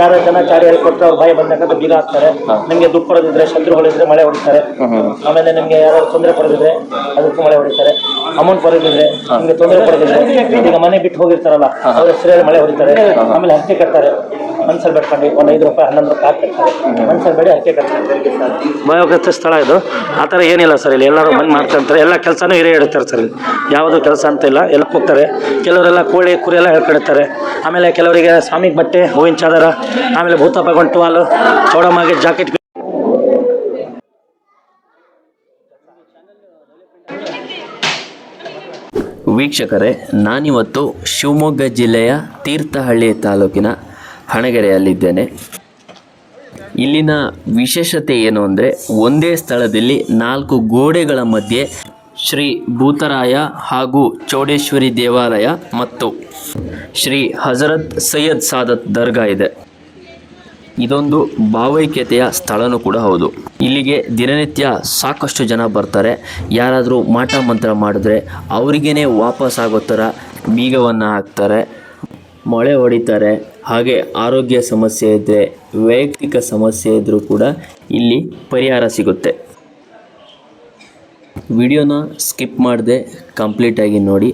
ಯಾರೋ ಜನ ಚಾರಿಯಲ್ಲಿ ಕೊಟ್ಟರೆ ಅವ್ರ ಬಾಯಿ ಬಂದಾಗ ಬೀಗ ಹಾಕ್ತಾರೆ. ನಿಮಗೆ ದುಡ್ಡು ಕೊಡೋದಿದ್ರೆ ಶತ್ರುಗಳಿದ್ರೆ ಮಳೆ ಹೊಡಿತಾರೆ. ಆಮೇಲೆ ನಿಮಗೆ ಯಾರು ತೊಂದರೆ ಕೊಡೋದಿದ್ರೆ ಅದಕ್ಕೂ ಮಳೆ ಹೊಡಿತಾರೆ. ಅಮೌಂಟ್ ಬರೋದಿದ್ರೆ ನಿಮಗೆ ತೊಂದರೆ ಕೊಡೋದಿದ್ರೆ ಈಗ ಮನೆ ಬಿಟ್ಟು ಹೋಗಿರ್ತಾರಲ್ಲ ಅವ್ರ ಹೆಸರಲ್ಲಿ ಮಳೆ ಹೊಡಿತಾರೆ. ಆಮೇಲೆ ಹತ್ಯೆ ಕಟ್ತಾರೆ. ಮನ್ಸಲ್ಲಿ ಬೆಡ್ಕೊಂಡು ಒಂದು ಐದು ರೂಪಾಯಿ ಹನ್ನೊಂದು ರೂಪಾಯಿ ಹಾಕ್ತಾರೆ ಮನ್ಸಲ್ಲಿ ಬೇಡಿ ಹಕ್ಕೆ ಭಯೋಗತ ಸ್ಥಳ ಇದು. ಆ ಥರ ಏನಿಲ್ಲ ಸರ್ ಇಲ್ಲಿ. ಎಲ್ಲರೂ ಬಂದು ಮಾಡ್ಕೊಂತಾರೆ. ಎಲ್ಲ ಕೆಲಸನೂ ಹಿರಿಯ ಇಡ್ತಾರೆ ಸರ್ ಇಲ್ಲಿ. ಯಾವುದು ಕೆಲಸ ಅಂತ ಇಲ್ಲ. ಎಲ್ಲ ಹೋಗ್ತಾರೆ ಕೆಲವರೆಲ್ಲ ಕೋಳಿ ಕುರಿ ಎಲ್ಲ ಹೇಳ್ಕೊಡ್ತಾರೆ. ಆಮೇಲೆ ಕೆಲವರಿಗೆ ಸ್ವಾಮಿಗೆ ಬಟ್ಟೆ ಹೂವಿನ ಚಾದರ ಆಮೇಲೆ ಭೂತಪ್ಪ ಟುವಾಲು ಚೌಡಮ್ಮಗೆ ಜಾಕೆಟ್ ವೀಕ್ಷಕರೇ ನಾನಿವತ್ತು ಶಿವಮೊಗ್ಗ ಜಿಲ್ಲೆಯ ತೀರ್ಥಹಳ್ಳಿ ತಾಲೂಕಿನ ಹಣಗೆರೆಯಲ್ಲಿದ್ದೇನೆ. ಇಲ್ಲಿನ ವಿಶೇಷತೆ ಏನು ಅಂದರೆ ಒಂದೇ ಸ್ಥಳದಲ್ಲಿ ನಾಲ್ಕು ಗೋಡೆಗಳ ಮಧ್ಯೆ ಶ್ರೀ ಭೂತರಾಯ ಹಾಗೂ ಚೌಡೇಶ್ವರಿ ದೇವಾಲಯ ಮತ್ತು ಶ್ರೀ ಹಜರತ್ ಸೈಯದ್ ಸಾದತ್ ದರ್ಗಾ ಇದೆ. ಇದೊಂದು ಭಾವೈಕ್ಯತೆಯ ಸ್ಥಳನೂ ಕೂಡ ಹೌದು. ಇಲ್ಲಿಗೆ ದಿನನಿತ್ಯ ಸಾಕಷ್ಟು ಜನ ಬರ್ತಾರೆ. ಯಾರಾದರೂ ಮಾಟ ಮಂತ್ರ ಮಾಡಿದ್ರೆ ಅವರಿಗೇನೆ ವಾಪಸ್ ಆಗೋ ಥರ ಬೀಗವನ್ನು ಹಾಕ್ತಾರೆ, ಮೊಳೆ ಹೊಡಿತಾರೆ ಹಾಗೆ ಆರೋಗ್ಯ ಸಮಸ್ಯೆ ಇದ್ದರೆ ವೈಯಕ್ತಿಕ ಸಮಸ್ಯೆ ಇದ್ದರೂ ಕೂಡ ಇಲ್ಲಿ ಪರಿಹಾರ ಸಿಗುತ್ತೆ. ವಿಡಿಯೋನ ಸ್ಕಿಪ್ ಮಾಡದೆ ಕಂಪ್ಲೀಟಾಗಿ ನೋಡಿ.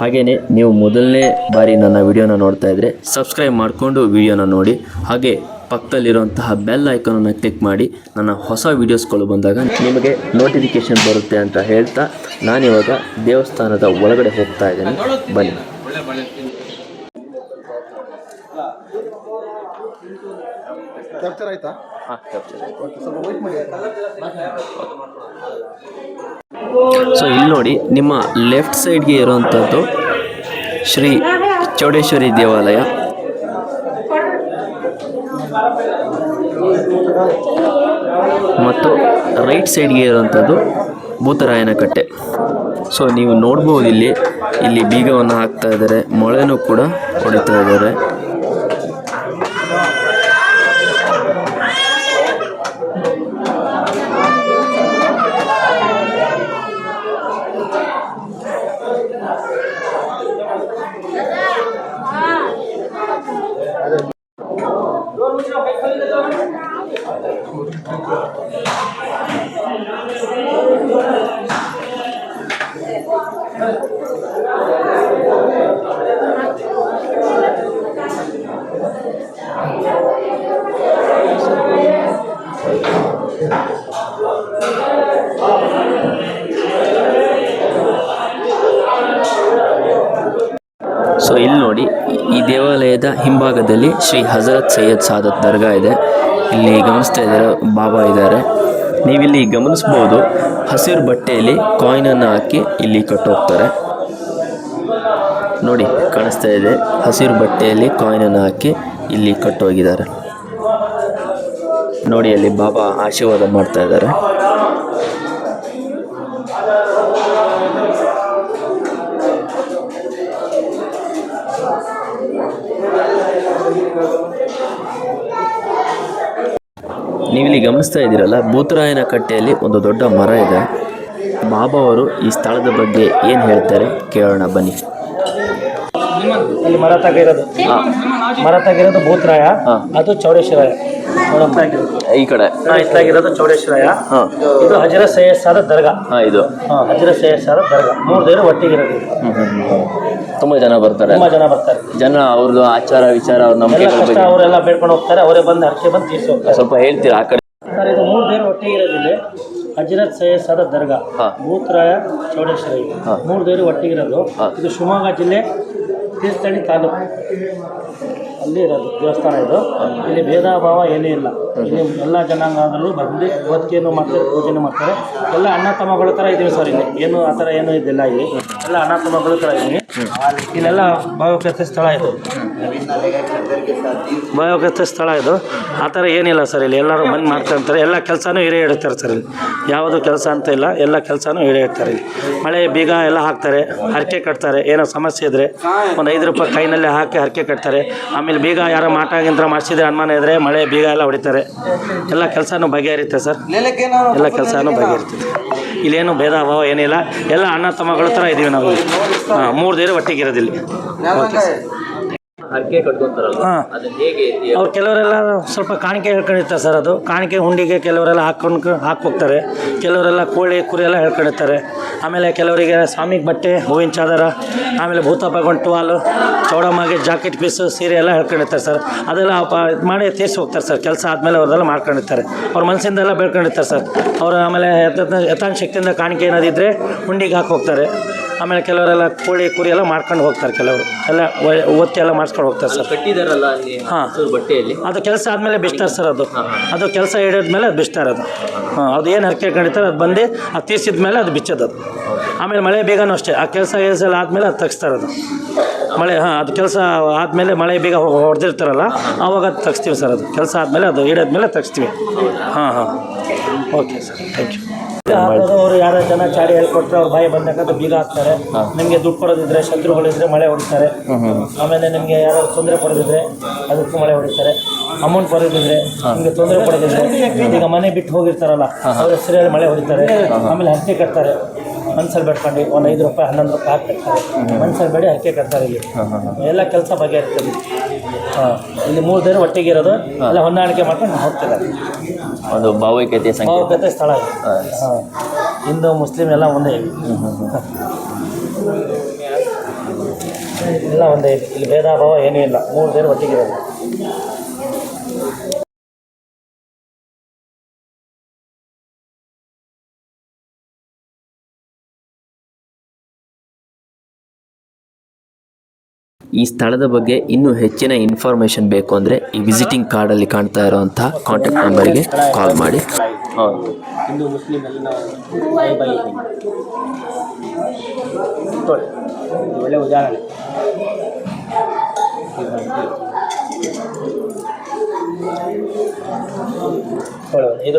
ಹಾಗೆಯೇ ನೀವು ಮೊದಲನೇ ಬಾರಿ ನನ್ನ ವಿಡಿಯೋನ ನೋಡ್ತಾ ಇದ್ದರೆ ಸಬ್ಸ್ಕ್ರೈಬ್ ಮಾಡಿಕೊಂಡು ವಿಡಿಯೋನ ನೋಡಿ. ಹಾಗೆ ಪಕ್ಕದಲ್ಲಿರುವಂತಹ ಬೆಲ್ ಐಕನನ್ನು ಕ್ಲಿಕ್ ಮಾಡಿ. ನನ್ನ ಹೊಸ ವೀಡಿಯೋಸ್ಗಳು ಬಂದಾಗ ನಿಮಗೆ ನೋಟಿಫಿಕೇಷನ್ ಬರುತ್ತೆ ಅಂತ ಹೇಳ್ತಾ ನಾನಿವಾಗ ದೇವಸ್ಥಾನದ ಒಳಗಡೆ ಹೋಗ್ತಾ ಇದ್ದೇನೆ. ಬನ್ನಿ. ಕ್ಯಾಪ್ಚರ್ ಆಯ್ತಾ? ಸೊ ಇಲ್ಲಿ ನೋಡಿ ನಿಮ್ಮ ಲೆಫ್ಟ್ ಸೈಡ್ಗೆ ಇರುವಂಥದ್ದು ಶ್ರೀ ಚೌಡೇಶ್ವರಿ ದೇವಾಲಯ. ಮತ್ತು ರೈಟ್ ಸೈಡ್ಗೆ ಇರುವಂಥದ್ದು ಭೂತರಾಯನ ಕಟ್ಟೆ. ಸೊ ನೀವು ನೋಡ್ಬೋದು ಇಲ್ಲಿ ಇಲ್ಲಿ ಬೀಗವನ್ನು ಹಾಕ್ತಾ ಇದ್ದಾರೆ ಮೊಳೆನೂ ಕೂಡ ಹೊಡಿತಾ ಇದ್ದಾರೆ. ಸೊ ಇಲ್ಲಿ ನೋಡಿ, ಈ ದೇವಾಲಯದ ಹಿಂಭಾಗದಲ್ಲಿ ಶ್ರೀ ಹಜರತ್ ಸೈಯದ್ ಸಾದತ್ ದರ್ಗಾ ಇದೆ. ಇಲ್ಲಿ ಗಮನಿಸ್ತಾ ಇದ್ದಾರೆ ಬಾಬಾ ಇದ್ದಾರೆ ನೀವಿಲ್ಲಿ ಗಮನಿಸ್ಬೋದು, ಹಸಿರು ಬಟ್ಟೆಯಲ್ಲಿ ಕಾಯಿನನ್ನು ಹಾಕಿ ಇಲ್ಲಿ ಕಟ್ಟೋಗ್ತಾರೆ. ನೋಡಿ, ಕಾಣಿಸ್ತಾ ಇದೆ. ಹಸಿರು ಬಟ್ಟೆಯಲ್ಲಿ ಕಾಯಿನನ್ನು ಹಾಕಿ ಇಲ್ಲಿ ಕಟ್ಟೋಗಿದ್ದಾರೆ. ನೋಡಿ, ಅಲ್ಲಿ ಬಾಬಾ ಆಶೀರ್ವಾದ ಮಾಡ್ತಾ ಇದ್ದಾರೆ. ನೀವಿಲ್ಲಿ ಗಮನಿಸ್ತಾ ಇದ್ದೀರಲ್ಲ ಭೂತರಾಯನ ಕಟ್ಟೆಯಲ್ಲಿ ಒಂದು ದೊಡ್ಡ ಮರ ಇದೆ. ಬಾಬಾ ಅವರು ಈ ಸ್ಥಳದ ಬಗ್ಗೆ ಏನು ಹೇಳ್ತಾರೆ ಕೇಳೋಣ ಬನ್ನಿ. ಇಲ್ಲಿ ಮರ ತಗಿರೋದು ಮರ ತಗಿರೋದು ಭೂತರಾಯ ಅದು ಚೌಡೇಶ್ವರಾಯ. ಈ ಕಡೆ. ಇತ್ತಾಗಿರೋದು ಚೌಡೇಶ್ವರಾಯ. ಇದು ಹಜರ ಸೈಯದ್ ಸಾದ ದರ್ಗಾ. ಹಾಂ ಇದು. ಹಜರ ಹಜರತ್ ಸೈಯದ್ ಸಾದ ದರ್ಗಾ. ಮೂರು ದೇವರು ಒಟ್ಟಿಗಿರೋದು. ತುಂಬ ಜನ ಬರ್ತಾರೆ. ತುಂಬಾ ಜನ ಬರ್ತಾರೆ. ಜನ ಅವ್ರದ್ದು ಆಚಾರ ವಿಚಾರ ಅವ್ರ ಎಲ್ಲ ನಂಬಿಕೆಗಳ ಕಷ್ಟ ಬಗ್ಗೆ ಅವರೆಲ್ಲ ಬೇಡ್ಕೊಂಡು ಹೋಗ್ತಾರೆ ಅವರೇ ಬಂದು ಹರಕೆ ಬಂದು ತೀರಿಸಿ ಹೋಗ್ತಾರೆ. ಸ್ವಲ್ಪ ಹೇಳ್ತೀರಾ ಆ ಕಡೆ? ಸರ್ ಇದು ಮೂರು ದೇವರು ಒಟ್ಟಿಗಿರೋದಿದೆ ಹಜರತ್ ಸೈಯದ್ ಸಾದ ದರ್ಗಾ ಹಾ. ಭೂತರಾಯ ಚೌಡೇಶ್ವರಿ. ಹಾ. ಮೂರು ದೇವರು ಒಟ್ಟಿಗಿರೋದು ಹಾ. ಇದು ಶಿವಮೊಗ್ಗ ಜಿಲ್ಲೆ ತೀರ್ಥಹಳ್ಳಿ ತಾಲೂಕು. ಅಲ್ಲಿ ಇರೋದು ದೇವಸ್ಥಾನ ಇದು. ಇಲ್ಲಿ ಭೇದ ಭಾವ ಏನೂ ಇಲ್ಲ. ಇಲ್ಲಿ ಎಲ್ಲ ಜನಾಂಗದಲ್ಲೂ ಬಂದು ಭಕ್ತಿಯನ್ನು ಮಾಡ್ತಾರೆ ಪೂಜೆನೂ ಮಾಡ್ತಾರೆ. ಎಲ್ಲ ಅಣ್ಣ ತಮ್ಮಗಳ ಥರ ಇದ್ದೀವಿ ಸರ್ ಇಲ್ಲಿ. ಏನು ಆ ಥರ ಏನೂ ಇದ್ದಿಲ್ಲ ಇಲ್ಲಿ. ಎಲ್ಲ ಅಣ್ಣ ತಮ್ಮಗಳ ಥರ ಇದೀವಿ ಇಲ್ಲೆಲ್ಲ ಭಾವಕತೆ ಸ್ಥಳ ಇದು. ಭಾವಕತೆ ಸ್ಥಳ ಇದು. ಆ ಥರ ಏನಿಲ್ಲ ಸರ್ ಇಲ್ಲಿ. ಎಲ್ಲರೂ ಬಂದು ಮಾಡ್ಕೊಂತಾರೆ. ಎಲ್ಲ ಕೆಲಸನೂ ಹಿರಿಯ ಇಡ್ತಾರೆ ಸರ್ ಇಲ್ಲಿ. ಯಾವುದು ಕೆಲಸ ಅಂತ ಇಲ್ಲ. ಎಲ್ಲ ಕೆಲಸನೂ ಹಿರಿಯ ಇಡ್ತಾರೆ ಇಲ್ಲಿ. ಮಳೆ, ಬೀಗ ಎಲ್ಲ ಹಾಕ್ತಾರೆ. ಹರಕೆ ಕಟ್ತಾರೆ. ಏನೋ ಸಮಸ್ಯೆ ಇದ್ದರೆ ಒಂದು ಐದು ರೂಪಾಯಿ ಕೈನಲ್ಲೇ ಹಾಕಿ ಹರಕೆ ಕಟ್ತಾರೆ. ಆಮೇಲೆ ಬೀಗ ಯಾರೋ ಮಾಟಾಗಿಂತ ಮಾಡಿಸಿದ್ರೆ ಅನುಮಾನ ಇದ್ದರೆ ಮಳೆ, ಬೀಗ ಎಲ್ಲ ಹೊಡಿತಾರೆ. ಎಲ್ಲ ಕೆಲಸನೂ ಬಗೆಹರಿಯುತ್ತೆ ಸರ್. ಎಲ್ಲ ಕೆಲಸನೂ ಬಗೆಹರಿತದೆ ಇಲ್ಲೇನು ಭೇದ ಭಾವ ಏನಿಲ್ಲ. ಎಲ್ಲ ಅಣ್ಣ ತಮ್ಮಗಳ ಥರ ಇದ್ದೀವಿ ನಾವು. ಹಾಂ ಮೂರು ದೇವರು ಒಟ್ಟಿಗೆ ಇರೋದಿಲ್ಲ. ಓಕೆ ಅವ್ರು ಕೆಲವರೆಲ್ಲ ಸ್ವಲ್ಪ ಕಾಣಿಕೆ ಹೇಳ್ಕೊಂಡಿರ್ತಾರೆ ಸರ್ ಅದು. ಕಾಣಿಕೆ ಹುಂಡಿಗೆ ಕೆಲವರೆಲ್ಲ ಹಾಕೊಂಡು ಹಾಕೋಗ್ತಾರೆ ಕೆಲವರೆಲ್ಲ ಕೋಳಿ ಕುರಿ ಎಲ್ಲ ಹೇಳ್ಕೊಂಡಿರ್ತಾರೆ. ಆಮೇಲೆ ಕೆಲವರಿಗೆ ಸ್ವಾಮಿಗೆ ಬಟ್ಟೆ ಹೂವಿನ ಚಾದರ ಆಮೇಲೆ ಭೂತಪ್ಪ ಟುವಾಲು ಚೌಡಮ್ಮಗೆ ಜಾಕೆಟ್ ಪೀಸು ಸೀರೆ ಎಲ್ಲ ಹೇಳ್ಕೊಂಡಿರ್ತಾರೆ ಸರ್. ಅದೆಲ್ಲ ಇದು ಮಾಡಿ ತೀರ್ಸಿ ಹೋಗ್ತಾರೆ ಸರ್. ಕೆಲಸ ಆದಮೇಲೆ ಅವ್ರದೆಲ್ಲ ಮಾಡ್ಕೊಂಡಿರ್ತಾರೆ. ಅವ್ರ ಮನಸ್ಸಿಂದೆಲ್ಲ ಬೇಡ್ಕೊಂಡಿರ್ತಾರೆ ಬೆಳ್ಕೊಂಡಿರ್ತಾರೆ ಸರ್. ಅವರು ಆಮೇಲೆ ಯಥಾಂತ ಶಕ್ತಿಯಿಂದ ಕಾಣಿಕೆ ಏನಾದಿದ್ದರೆ ಹುಂಡಿಗೆ ಹಾಕಿ ಹೋಗ್ತಾರೆ. ಆಮೇಲೆ ಕೆಲವರೆಲ್ಲ ಕೋಳಿ ಕುರಿ ಎಲ್ಲ ಮಾಡ್ಕೊಂಡು ಹೋಗ್ತಾರೆ ಕೆಲವರು. ಎಲ್ಲ ಒತ್ತೆ ಎಲ್ಲ ಮಾಡಿಸ್ಕೊಂಡು ಹೋಗ್ತಾರೆ ಸರ್. ಕಟ್ಟಿದಾರಲ್ಲ ಹಾಂ. ಬಟ್ಟೆಯಲ್ಲಿ? ಅದು ಕೆಲಸ ಆದಮೇಲೆ ಬಿಸ್ತಾರೆ ಸರ್ ಅದು. ಅದು ಕೆಲಸ ಹಿಡಿದ್ಮೇಲೆ ಅದು ಬಿಸ್ತಾರೆ ಅದು. ಹಾಂ ಅದು ಏನು ಹರಕೆ ಕಂಡಿರ್ತಾರೆ ಅದು ಬಂದು ಅದು ತೀರ್ಸಿದ ಮೇಲೆ ಅದು ಬಿಚ್ಚೋದು ಅದು. ಆಮೇಲೆ ಮಳೆ ಬೇಗನೂ ಅಷ್ಟೇ. ಆ ಕೆಲಸ ಕೆಲಸ ಎಲ್ಲ ಆದಮೇಲೆ ಅದು ತೆಗಿಸ್ತಾರೆ ಅದು. ಮಳೆ ಹಾಂ ಅದು ಕೆಲಸ ಆದಮೇಲೆ ಮಳೆ ಬೇಗ ಹೊಡೆದಿರ್ತಾರಲ್ಲ ಆವಾಗ ಅದು ತೆಗಿಸ್ತೀವಿ ಸರ್ ಅದು. ಕೆಲಸ ಆದಮೇಲೆ ಅದು ಹಿಡಿದ್ಮೇಲೆ ತೆಗಿಸ್ತೀವಿ. ಹಾಂ ಹಾಂ. Okay sir. Thank you. ಅವರು ಯಾರ ಜನ ಚಾಡಿ ಹೇಳ್ಕೊಟ್ರೆ ಅವ್ರ ಬಾಯಿ ಬಂದಾಗ ಅದು ಬೀಗ ಹಾಕ್ತಾರೆ. ನಿಮಗೆ ದುಡ್ಡು ಕೊಡೋದಿದ್ರೆ ಶತ್ರುಗಳಿದ್ರೆ ಮಳೆ ಹೊಡಿತಾರೆ. ಆಮೇಲೆ ನಿಮಗೆ ಯಾರಾದ್ರು ತೊಂದರೆ ಕೊಡೋದಿದ್ರೆ ಅದಕ್ಕೂ ಮಳೆ ಹೊಡಿತಾರೆ. ಅಮೌಂಟ್ ಬರೋದಿದ್ರೆ ನಿಮಗೆ ತೊಂದರೆ ಕೊಡೋದಿದ್ರೆ ಈಗ ಮನೆ ಬಿಟ್ಟು ಹೋಗಿರ್ತಾರಲ್ಲ ಅವ್ರ ಹೆಸರಲ್ಲಿ ಮಳೆ ಹೊಡಿತಾರೆ. ಆಮೇಲೆ ಹಕ್ಕಿ ಕಟ್ತಾರೆ. ಮನ್ಸಲ್ಲಿ ಬೇಡ್ಕೊಂಡು ಒಂದು ಐದು ರೂಪಾಯಿ ಹನ್ನೊಂದು ರೂಪಾಯಿ ಹಾಕ್ತಾರೆ ಮನ್ಸಲ್ಲಿ ಬೇಡಿ ಹಕ್ಕಿ ಕಟ್ತಾರೆ ಇಲ್ಲಿ. ಎಲ್ಲ ಕೆಲಸ ಬಗೆ ಹಾಂ ಇಲ್ಲಿ ಮೂರು ದಿನ ಒಟ್ಟಿಗೆ ಇರೋದು. ಅಲ್ಲ ಹೊಂದಾಣಿಕೆ ಮಾಡ್ಕೊಂಡು ಹೋಗ್ತಿದ್ದಾರೆ ಒಂದು ಭಾವೈಕ್ಯತೆ ಭಾವೈಕ್ಯತೆ ಭಾವಕತೆ ಸ್ಥಳ ಇದು ಹಾಂ. ಹಿಂದೂ ಮುಸ್ಲಿಂ ಎಲ್ಲ ಒಂದೇ. ಇದೆ ಎಲ್ಲ ಒಂದೇ. ಇದೆ ಇಲ್ಲಿ ಭೇದ ಭಾವ ಏನೂ ಇಲ್ಲ. ಮೂರು ದಿನ ಒಟ್ಟಿಗೆ ಇರೋದು. ಈ ಸ್ಥಳದ ಬಗ್ಗೆ ಇನ್ನೂ ಹೆಚ್ಚಿನ ಇನ್ಫಾರ್ಮೇಷನ್ ಬೇಕು ಅಂದರೆ ಈ ವಿಸಿಟಿಂಗ್ ಕಾರ್ಡಲ್ಲಿ ಕಾಣ್ತಾ ಇರೋವಂಥ ಕಾಂಟ್ಯಾಕ್ಟ್ ನಂಬರ್ಗೆ ಕಾಲ್ ಮಾಡಿ. ಒಳ್ಳೆ ಉದಾಹರಣೆ. ಇದು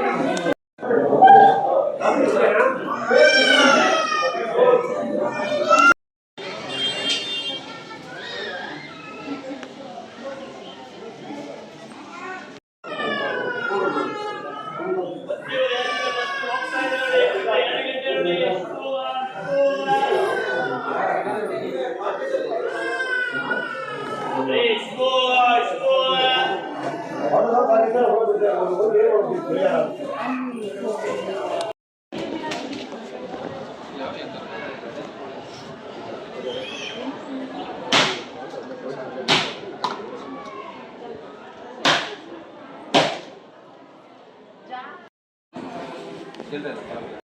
Gracias.